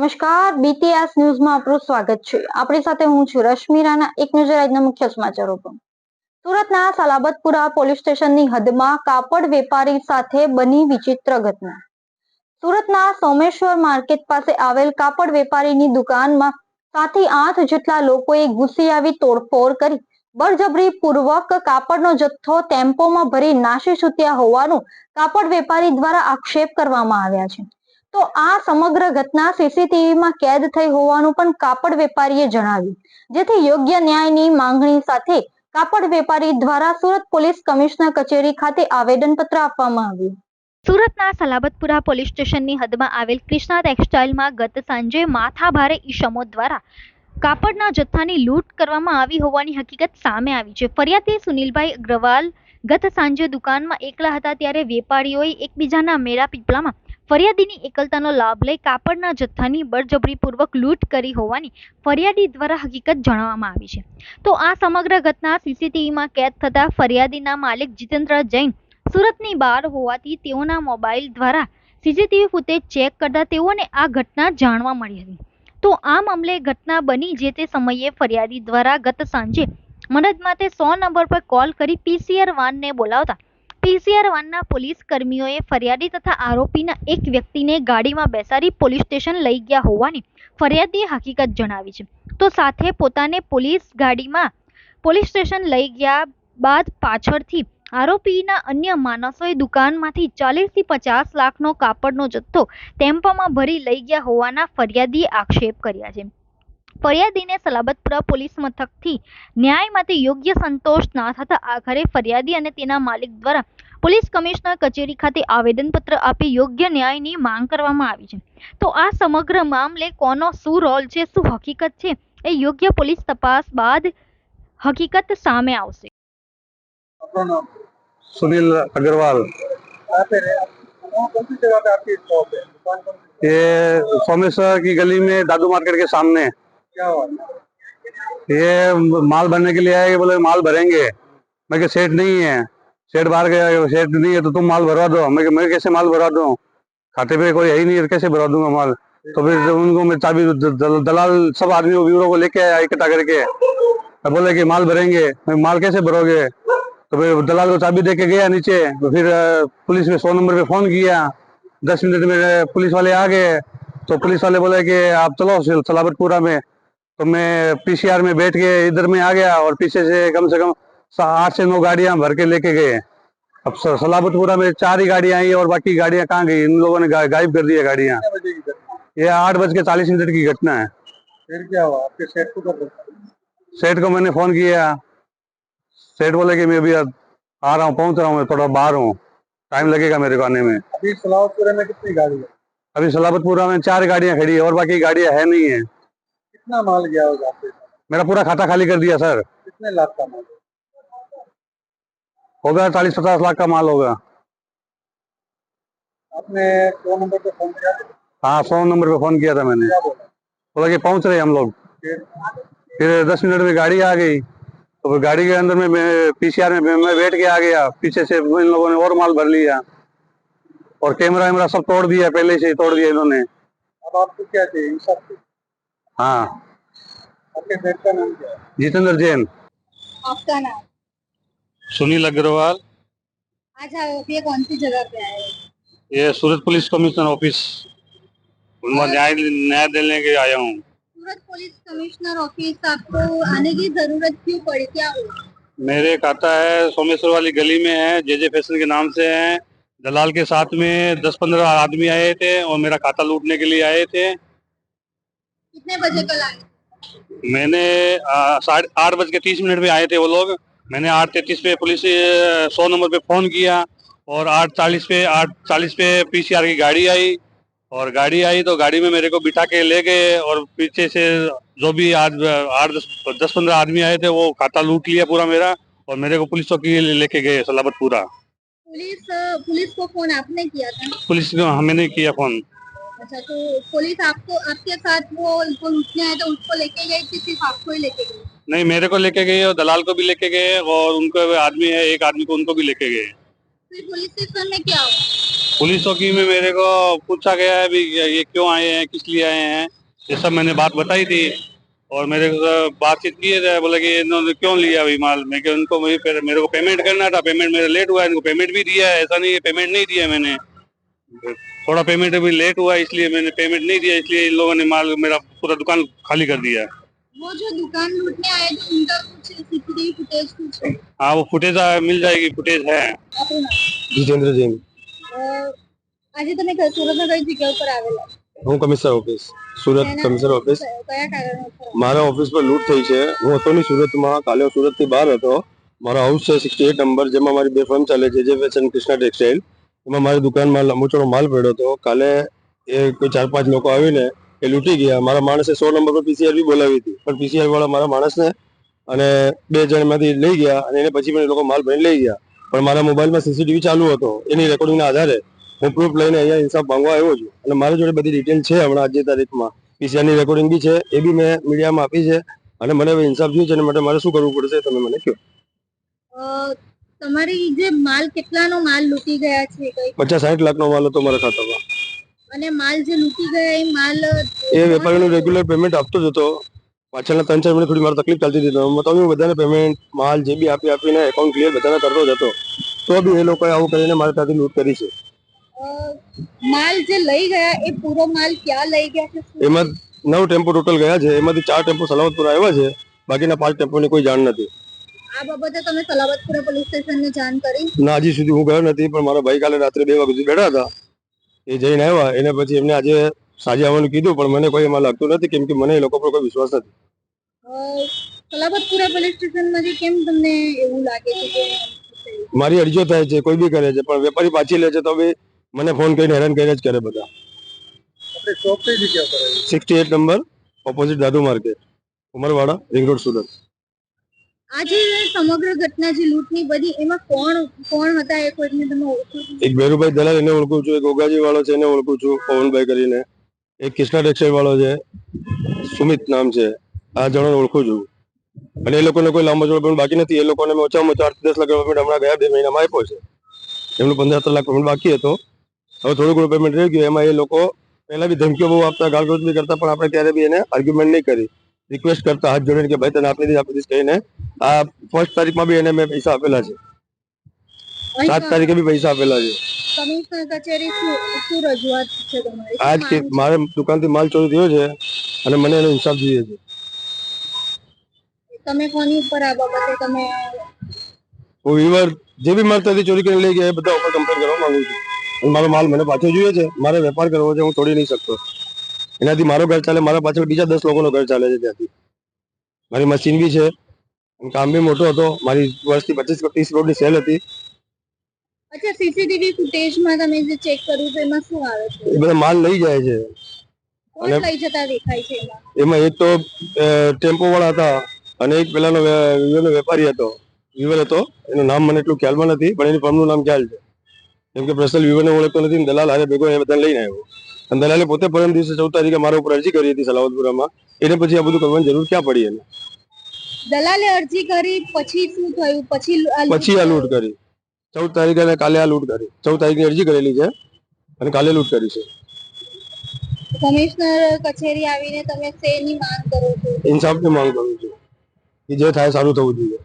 નમસ્કાર બીટીએસ ન્યૂઝમાં આપનું સ્વાગત છે. આપણી સાથે હું છું રશ્મિ રાણા, એક નજર આજના મુખ્ય સમાચારો પર. સુરતના સલાબતપુરા પોલીસ સ્ટેશનની હદમાં કાપડ વેપારી સાથે બની વિચિત્ર ઘટના. સુરતના સોમેશ્વર માર્કેટ પાસે આવેલ કાપડ વેપારીની દુકાનમાં સાતથી આઠ જેટલા લોકોએ ઘૂસી આવી તોડફોડ કરી બળજબરી પૂર્વક કાપડનો જથ્થો ટેમ્પોમાં ભરી નાશી છૂટ્યા હોવાનું કાપડ વેપારી દ્વારા આક્ષેપ કરવામાં આવ્યા છે. તો આ સમગ્ર ઘટના સીસીટીવીમાં કેદ થઈ હોવાનું પણ કાપડ વેપારીએ જણાવ્યું. જેથી યોગ્ય ન્યાયની માંગણી સાથે કાપડ વેપારી દ્વારા સુરત પોલીસ કમિશનર કચેરી ખાતે આવેદનપત્ર આપવામાં આવ્યું. સુરતના સલાબતપુરા પોલીસ સ્ટેશનની હદમાં આવેલ ક્રિષ્ના ટેક્સટાઇલમાં ગત સાંજે માથાભારે ઈસમો દ્વારા કાપડના જથ્થાની લૂંટ કરવામાં આવી હોવાની હકીકત સામે આવી છે. ફરિયાદી સુનિલભાઈ અગ્રવાલ ગત સાંજે દુકાનમાં એકલા હતા ત્યારે વેપારીઓએ એકબીજાના મેળા પીપળામાં ફરિયાદીની એકલતાનો લાભ લઈ કાપડના જથ્થાની બળજબરીપૂર્વક લૂંટ કરી હોવાની ફરિયાદી દ્વારા હકીકત જણાવવામાં આવી છે. તો આ સમગ્ર ઘટના સીસીટીવીમાં કેદ થતાં ફરિયાદીના માલિક જીતેન્દ્ર જૈન સુરતની બહાર હોવાથી તેઓના મોબાઈલ દ્વારા સીસીટીવી ફૂટેજ ચેક કરતા તેઓને આ ઘટના જાણવા મળી હતી. તો આ મામલે ઘટના બની જે તે સમયે ફરિયાદી દ્વારા ગત સાંજે મદદ માટે સો નંબર પર કોલ કરી પીસીઆર વાનને બોલાવતા પીસીઆર વાનના પોલીસ કર્મીઓએ ફરિયાદી તથા આરોપીના એક વ્યક્તિને ગાડીમાં બેસાડી પોલીસ સ્ટેશન લઈ ગયા હોવાની ફરિયાદીએ હકીકત જણાવી છે. તો સાથે પોતાને પોલીસ ગાડીમાં પોલીસ સ્ટેશન લઈ ગયા બાદ પાછળથી આરોપીના અન્ય માણસોએ દુકાનમાંથી ચાલીસથી પચાસ લાખનો કાપડનો જથ્થો ટેમ્પામાં ભરી લઈ ગયા હોવાના ફરિયાદીએ આક્ષેપ કર્યા છે. ફરિયાદીને સલાબતપુરા પોલીસ મથકથી ન્યાય માટે યોગ્ય સંતોષ ના થતા આખરે ફરિયાદી અને તેના માલિક દ્વારા પોલીસ કમિશનર કચેરી ખાતે આવેદનપત્ર આપી યોગ્ય ન્યાયની માંગ કરવામાં આવી છે તો આ સમગ્ર મામલે કોનો શું રોલ છે શું હકીકત છે એ યોગ્ય પોલીસ તપાસ બાદ હકીકત સામે આવશે अपना नाम सुनील अग्रवाल कहाँ पे रहे कौन कौन सी जगह पे आपकी शॉप है दुकान कौन सी ये सोमेश्वर की गली में दादू मार्केट के सामने क्या ये माल भरने के लिए आए बोले माल भरेंगे। मैं सेठ नहीं है। सेठ बाहर गया सेठ नहीं है तो तुम माल भरवा दो। मैं मैं कैसे माल भरवा दूँ? खाते पे कोई है ही नहीं है, कैसे भरवा दूँगा माल? तो फिर उनको मैं चाबी दलाल सब आदमी को लेके आया इकट्ठा करके। बोले कि माल भरेंगे। माल कैसे भरोगे? तो फिर दलाल को चाबी दे के गया नीचे। तो फिर पुलिस में सौ नंबर पे फ़ोन किया। दस मिनट में पुलिस वाले आ गए। तो पुलिस वाले बोले कि आप चलो सिल- सलाबतपुरा में। तो मैं पीसीआर में बैठ के इधर में आ गया और पीछे से कम से कम आठ से नौ गाड़ियाँ भर के लेके गए। अब सलाबतपुरा में चार ही गाड़ियाँ आई और बाकी गाड़ियाँ कहाँ गई? इन लोगों ने गायब कर दी है गाड़ियाँ ये आठ बज के चालीस मिनट की घटना है। फिर क्या हुआ? आपके सेट को सेठ को मैंने फ़ोन किया। सेठ बोले कि मैं अभी आ रहा हूँ पहुँच रहा हूँ मैं थोड़ा बाहर हूँ। टाइम लगेगा मेरे को आने में। अभी सलावतपुरे में कितनी गाड़ी है अभी सलाबतपुरा में चार गाड़ियाँ खड़ी है और बाकी गाड़ियाँ है नहीं है। कितना माल गया होगा आपके साथ? मेरा पूरा खाता खाली कर दिया सर। कितने लाख का माल? होगा चालीस पचास लाख का माल होगा आपने दो नंबर पे फ़ोन किया था? हाँ सौ नंबर पे फ़ोन किया था मैंने। क्या बोला? बोला कि पहुँच रहे हम लोग। फिर? फिर दस मिनट में गाड़ी आ गई। तो फिर गाड़ी के अंदर में मैं पीसीआर में मैं बैठ के आ गया। पीछे से इन लोगों ने और माल भर लिया। और कैमरा वैमरा सब तोड़ दिया पहले से ही तोड़ दिया इन्होंने। अब आपको क्या चाहिए? इंसाफ चाहिए हाँ। का नाम क्या है? जितेंद्र जैन। आपका नाम? सुनील अग्रवाल। आज आप ये कौन सी जगह पे आए? ये सूरत पुलिस कमिश्नर ऑफ़िस। उनको न्याय न्याय देने के आया हूँ। सूरत पुलिस कमिश्नर ऑफ़िस आपको आने की ज़रूरत क्यों पड़ी? क्या हुआ? मेरे खाता है सोमेश्वर वाली गली में है जे जे फ़ैशन के नाम से है। दलाल के साथ में दस पंद्रह आदमी आए थे और मेरा खाता लूटने के लिए आए थे। कितने बजे कल आए? मैंने साढ़े आठ बज के तीस मिनट में आए थे वो लोग। मैंने आठ तैतीस पे पुलिस सौ नंबर पे फ़ोन किया और आठ चालीस पे आठ चालीस पे पीसीआर की गाड़ी आई। और गाड़ी आई तो गाड़ी में मेरे को बिठा के ले गए और पीछे से जो भी आज आठ दस दस पंद्रह आदमी आए थे वो खाता लूट लिया पूरा मेरा और मेरे को पुलिस चौकी लेके गए सलाबत पूरा। पुलिस पुलिस को फ़ोन आपने किया था? पुलिस को हमें नहीं किया फ़ोन। अच्छा तो पुलिस आपको आपके साथ वो उनको लूटने आए तो उसको लेके गई थी सिर्फ़ आपको ही लेके गई? नहीं मेरे को लेके गए और दलाल को भी लेके गए और उनको आदमी है एक आदमी को उनको भी लेके गए पुलिस स्टेशन में क्या हुआ? पुलिस चौकी में मेरे को पूछा गया है भी ये क्यों आए हैं किस लिए आए हैं ये सब मैंने बात बताई थी। और मेरे को बातचीत किए थे बोले कि इन्होंने क्यों लिया अभी माल? मैं कि उनको मेरे मेरे को पेमेंट करना था पेमेंट मेरा लेट हुआ है इनको पेमेंट भी दिया है ऐसा नहीं है पेमेंट नहीं दिया मैंने। थोड़ा पेमेंट अभी लेट हुआ है इसलिए मैंने पेमेंट नहीं दिया इसलिए इन लोगों ने माल मेरा पूरा दुकान खाली कर दिया है वो जो दुकान लूटने आए थे उनका कुछ सीसीटीवी फुटेज कुछ है हाँ वो फुटेज मिल जाएगी फुटेज है આપણું નામ જીતેન્દ્ર જૈન અ, આજે તમે ક- સુરતના કઈ જગ્યા ઉપર આવેલા હું કમિશનર ઓફિસ સુરત એના- કમિશનર ઓફિસ કયા કારણે ઉપર મારા ઓફિસ પર લૂંટ થઈ છે હું હતો નહીં સુરતમાં કાલે હું સુરતથી બહાર હતો મારો હાઉસ છે સિક્સટી એટ નંબર જેમાં મારી બે ફર્મ ચાલે છે જે ફેશન કૃષ્ણા ટેક્સટાઇલ એમાં મારી દુકાનમાં લંબોચોળો માલ પડ્યો હતો. કાલે એ કોઈ ચાર પાંચ લોકો આવીને એ લૂંટી ગયા. મારા માણસે સો નંબર પર પીસીઆર બી બોલાવી હતી. પણ પીસીઆર વાળા મારા માણસને અને બે જણમાંથી લઈ ગયા અને એને પછી પણ એ લોકો માલ ભરીને લઈ ગયા. પણ મારા મોબાઈલમાં સીસીટીવી ચાલુ હતો. એની રેકોર્ડિંગના આધારે હું પ્રૂફ લઈને અહીંયા ઇન્સાફ માંગવા આવ્યો છું. અને મારી જોડે બધી ડિટેલ છે હમણાં આજની તારીખમાં. પીસીઆરની રેકોર્ડિંગ બી છે. એ બી મેં મીડિયામાં આપી છે. અને મને ઇન્સાફ જોઈએ છે. એના માટે મારે શું કરવું પડશે? તમે મને કહો. તમારી જે માલ કેટલાનો માલ લૂટી ગયા છે કઈ પચાસ સાઠ લાખનો માલ હતો મારા ખાતામાં. અને માલ જે લૂટી ગયા એ માલ એ વેપારીનું રેગ્યુલર પેમેન્ટ આપતો જ હતો. પાછળના ત્રણ ચાર મહિને થોડી મારે તકલીફ ચાલતી હતી. તો તમે બધાને પેમેન્ટ માલ જે બી આપી આપીને એકાઉન્ટ ક્લિયર બધાને કરતો જ હતો. તો બી એ લોકોએ આવું કરીને મારે ત્યાંથી લૂંટ કરી છે. માલ જે લઈ ગયા એ પૂરો માલ ક્યાં લઈ ગયા છે? એમાં નવ ટેમ્પો ટોટલ ગયા છે. એમાંથી ચાર ટેમ્પો સલામતપુર આવ્યા છે. બાકીના પાંચ ટેમ્પોની કોઈ જાણ નથી. હજી સુધી હું ગયો નથી પણ મારા ભાઈ કાલે રાત્રે બે વાગે સુધી બેઠા હતા. એ જઈને આવ્યા. એને પછી એમને આજે સાંજે આવવાનું કીધું પણ મને કોઈ એમાં લાગતું નથી કેમ કે મને એ લોકો પર કોઈ વિશ્વાસ નથી. મારી અરજીઓ થાય છે કોઈ બી કરે છે પણ વેપારી પાછી લે છે તો બી મને ફોન કરીને હેરાન કરીને જ કરે બધા. Sixty eight number opposite Dadu market Umarwada ring road Surat. આ સમગ્ર ઘટના જે લૂંટની બધી, એમાં કોણ કોણ હતા એ કોઈને તમે ઓળખો? એક ભેરુભાઈ દલાલ એને ઓળખું છું, એક ઓગાજી વાળો છે એને ઓળખું છું, પવનભાઈ કરીને. એક કૃષ્ણા ટેક્સટાઇલ વાળો છે, સુમિત નામ છે, આ જણોને ઓળખું છું. અને એ લોકોને કોઈ લાંબો પણ બાકી નથી, એ લોકોને મેં ઓછામાં ઓછા આઠ દસ લાખ પેમેન્ટ હમણાં ગયા, બે મહિનામાં આપ્યો છે. એમનું પંદર સત્તર લાખ પેમેન્ટ બાકી હતો. હવે થોડું ઘણું પેમેન્ટ રહી ગયું, એમાં એ લોકો પહેલા બી ધમકીઓ બહુ આપતા, ગાળગોળ બી કરતા, પણ આપણે ક્યારે બી એને આર્ગ્યુમેન્ટ નહીં કરી. રિક્વેસ્ટ કરતા હાથ જોડીને કે ભાઈ તને આપી દઈશ આપી દઈશ, કહીને આ ફર્સ્ટ તારીખમાં બી એને મેં પૈસા આપેલા છે. સાત તારીખે બી પૈસા આપેલા છે. આજ કે મારે દુકાનથી માલ ચોરી થયો છે અને મને એનો ઇન્સાફ જોઈએ છે. તમે કોની ઉપર આ બાબતે તમે હું વિવર જે બી માલ ત્યાંથી ચોરી કરીને લઈ ગયા એ બધા ઉપર કમ્પ્લેન કરવા માંગુ છું. અને મારો માલ મને પાછો જોઈએ છે. મારે વેપાર કરવો છે હું તોડી નહીં શકતો. એનાથી મારો ઘર ચાલે મારા પાછળ બીજા દસ લોકોનો ઘર ચાલે છે ત્યાંથી. મારી મશીન બી છે. કામ બી મોટો હતો. મારી વર્ષથી પચીસ ત્રીસ કરોડની સેલ હતી. અચ્છા સીસીટીવી ફૂટેજમાં તમે જે ચેક કર્યું તો એમાં શું આવે છે? એ બધા માલ લઈ જાય છે. કોણ લઈ જતા દેખાય છે એમાં? એમાં એક તો ટેમ્પો વાળા હતા અને એક પેલાનો વે- વેપારી હતો. વિવેલ હતો. એનું નામ મને એટલું ખ્યાલમાં નથી પણ એની ફર્મનું નામ ખ્યાલ છે. કેમ કે પ્રસલ વિવરને ઓળખતો નથી દલાલ હારે ભેગો એ બધાને લઈને આવ્યો. અને દલાલે પોતે પરમ દિવસે ચૌદ તારીખે મારા ઉપર અરજી કરી હતી સલાવતપુરામાં. એને પછી આ બધું કરવાની જરૂર ક્યાં પડી એને? દલાલે અરજી કરી પછી શું થયું? પછી પછી આ લૂંટ કરી. ચૌદ તારીખે અને કાલે આ લૂંટ કરી. ચૌદ તારીખની અરજી કરેલી છે અને કાલે લૂંટ કરી છે. કમિશનર કચેરી આવીને તમે શેની માંગ કરો છો? ઇન્સાફની માંગ કરું છું કે જે થાય સારું થવું જોઈએ.